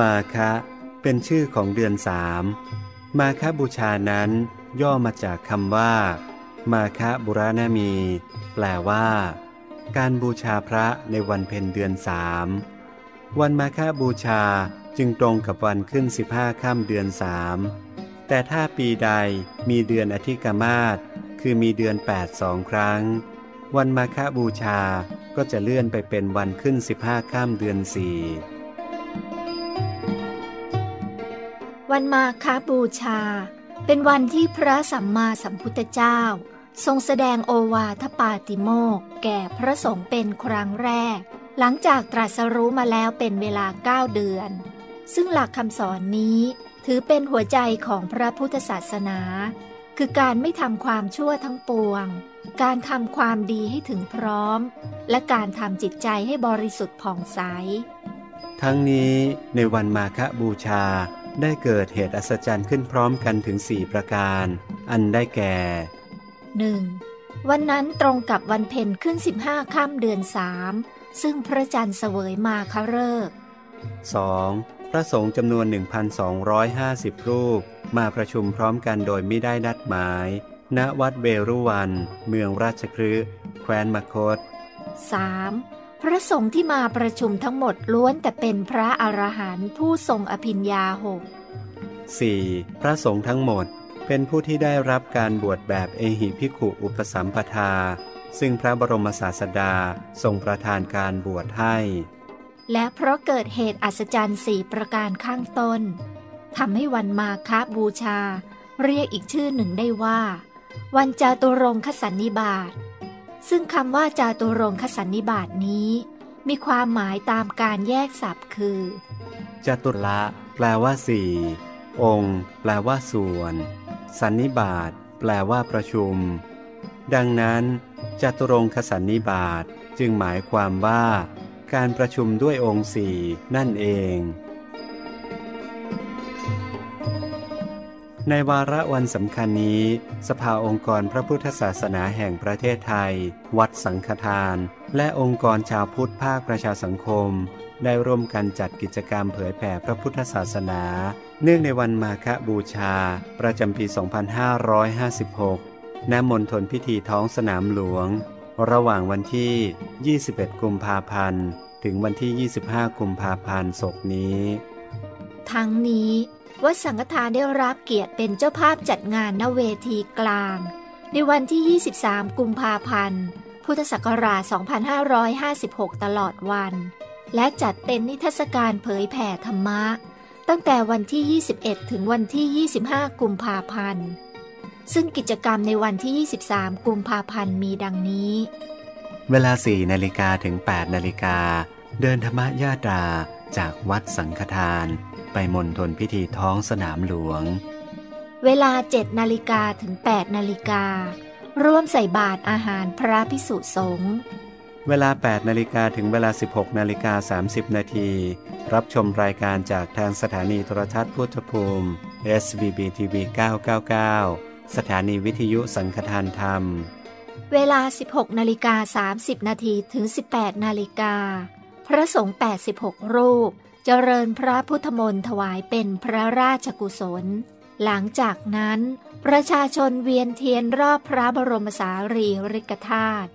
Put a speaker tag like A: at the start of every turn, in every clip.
A: มาคะเป็นชื่อของเดือนสามมาคะบูชานั้นย่อมาจากคำว่า มาคะบุราณมี แปลว่า การบูชาพระในวันเพ็ญเดือนสามวันมาคะบูชาจึงตรงกับวันขึ้นสิบห้าค่ำเดือนสามแต่ถ้าปีใดมีเดือนอธิกมาศคือมีเดือนแปดสองครั้ง วันมาฆบูชาก็จะเลื่อนไปเป็นวันขึ้นสิบห้าค่ำเดือนสี่
B: วันมาคาบูชา เป็นวันที่พระสัมมาสัมพุทธเจ้า ทรงแสดงโอวาทปาติโมกแก่พระสงฆ์เป็นครั้งแรก หลังจากตรัสรู้มาแล้วเป็นเวลาเก้าเดือน ซึ่งหลักคำสอนนี้ถือเป็นหัวใจของพระพุทธศาสนา คือการไม่ทำความชั่วทั้งปวง การทำความดีให้ถึงพร้อม และการทำจิตใจให้บริสุทธิ์ผ่องใส
A: ทั้งนี้ในวันมาฆบูชา ได้เกิดเหตุอัศจรรย์ขึ้นพร้อมกันถึงสี่ประการ อันได้แก่
B: 1. วันนั้นตรงกับวันเพ็ญขึ้น 15ค่ำเดือนสามซึ่งพระจันทร์เสวยมาคเริก
A: 2. พระสงฆ์จำนวน 1,250 รูป มาประชุมพร้อมกันโดยไม่ได้นัดหมาย ณวัดเบรุวัน เมืองราชครืแคว้นมคต
B: 3. พระสงฆ์ที่มาประชุมทั้งหมดล้วนแต่เป็นพระอรหันต์ผู้ทรงอภิญญาหก
A: 4. พระสงฆ์ทั้งหมดเป็นผู้ที่ได้รับการบวชแบบเอหิพิขุอุปสัมปทา ซึ่งพระบรมศาสดาทรงประทานการบวชให้
B: และเพราะเกิดเหตุอัศจรรย์สี่ประการข้างต้นทำให้วันมาคบูชา เรียกอีกชื่อหนึ่งได้ว่า วันจาตุรงคสันนิบาต ซึ่งคำว่าจาตุรงคสันนิบาตนี้ มีความหมายตามการแยกศัพท์คือ
A: จตุละแปลว่าสี่องค์ แปลว่าส่วน สันนิบาตแปลว่าประชุม ดังนั้นจตุรงคสันนิบาตจึงหมายความว่า การประชุมด้วยองค์สี่นั่นเอง ในวาระวันสำคัญนี้ สภาองค์กรพระพุทธศาสนาแห่งประเทศไทย วัดสังฆทาน และองค์กรชาวพุทธภาคประชาสังคม ได้ร่วมกันจัดกิจกรรมเผยแผ่พระพุทธศาสนา เนื่องในวันมาฆบูชา ประจำปี 2556 ณ มณฑลพิธีท้องสนามหลวง ระหว่างวันที่ 21 กุมภาพันธ์ ถึงวันที่ 25 กุมภาพันธ์ศกนี้
B: ทั้งนี้ วัดสังฆทานได้รับเกียรติเป็นเจ้าภาพจัดงานณเวทีกลาง ในวันที่ 23 กุมภาพันธ์ พุทธศักราช 2556 ตลอดวัน และจัดเป็นนิทรรศการเผยแผ่ธรรมะ ตั้งแต่วันที่ 21 ถึงวันที่ 25 กุมภาพันธ์ ซึ่งกิจกรรมในวันที่ 23 กุมภาพันธ์มีดังนี้
A: เวลา 4 นาฬิกาถึง 8 นาฬิกา เดินธรรมญาตรา จากวัดสังฆทาน ไปมณฑลพิธีท้องสนามหลวง
B: เวลา7นาฬิกาถึง 8 นาฬิการ่วมใส่บาตรอาหารพระพิสุสงฆ์
A: เวลา 8 นาฬิกาถึงเวลา 16 นาฬิกา 30 นาที รับชมรายการจากทางสถานีโทรทัศน์พุทธภูมิ SBB TV 999 สถานีวิทยุสังฆทานธรรม
B: เวลา 16 นาฬิกา 30 นาทีถึง 18 นาฬิกา พระสงฆ์86 รูป เจริญพระพุทธมนต์ถวายเป็นพระราชกุศล หลังจากนั้น ประชาชนเวียนเทียนรอบพระบรมสารีริกธาตุ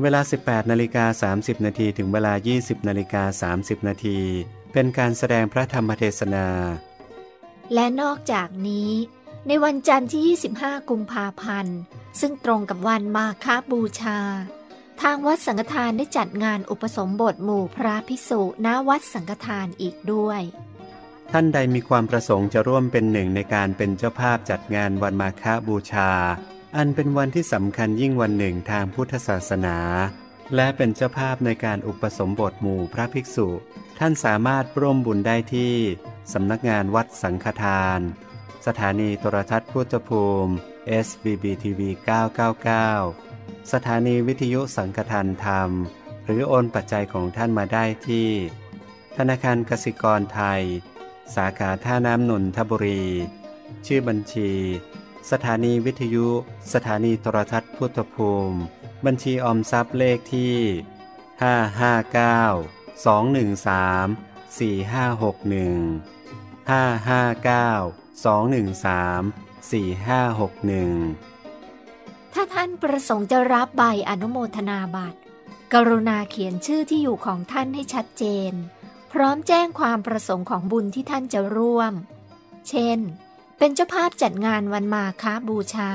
A: เวลา 18นาฬิกา30 นาทีถึงเวลา 20นาฬิกา30 นาทีเป็นการแสดงพระธรรมเทศนา
B: และนอกจากนี้ ในวันจันทร์ที่ 25 กุมภาพันธ์ ซึ่งตรงกับวันมาคบูชา ทางวัดสังฆทานได้จัดงานอุปสมบทหมู่พระภิกษุณวัดสังฆทานอีกด้วย
A: ท่านใดมีความประสงค์จะร่วมเป็นหนึ่งในการเป็นเจ้าภาพจัดงานวันมาฆบูชา อันเป็นวันที่สำคัญยิ่งวันหนึ่งทางพุทธศาสนา และเป็นเจ้าภาพในการอุปสมบทหมู่พระภิกษุ ท่านสามารถร่วมบุญได้ที่สำนักงานวัดสังฆทาน สถานีโทรทัศน์พุทธภูมิ SBB TV 999 สถานีวิทยุสังฆทานธรรม หรือโอนปัจจัยของท่านมาได้ที่ ธนาคารกสิกรไทย สาขาท่าน้ำนนทบุรี ชื่อบัญชี สถานีวิทยุ สถานีโทรทัศน์พุทธภูมิ บัญชีออมทรัพย์เลขที่ 559 213 4561 559 213 4561
B: ถ้าท่านประสงค์จะรับใบอนุโมทนาบัตร กรุณาเขียนชื่อที่อยู่ของท่านให้ชัดเจน พร้อมแจ้งความประสงค์ของบุญที่ท่านจะร่วม เช่น เป็นเจ้าภาพจัดงานวันมาค้าบูชา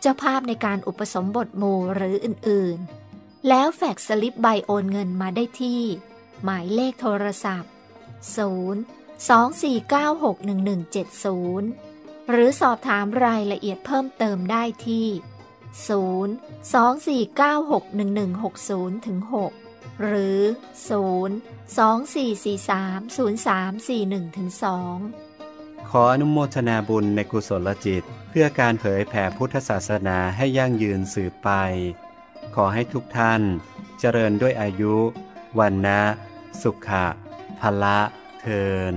B: เจ้าภาพในการอุปสมบทหมู่หรืออื่นๆ แล้วแฟกสลิปใบโอนเงินมาได้ที่ หมายเลขโทรศัพท์ 0 24961170 หรือสอบถามรายละเอียดเพิ่มเติมได้ที่ 0 24961160ถึง6หรือ 0 2443 0341ถึง2
A: ขออนุโมทนาบุญในกุศลจิต เพื่อการเผยแผ่พุทธศาสนาให้ยั่งยืนสืบไป ขอให้ทุกท่านเจริญด้วยอายุ วันนะ สุขะพละเทิน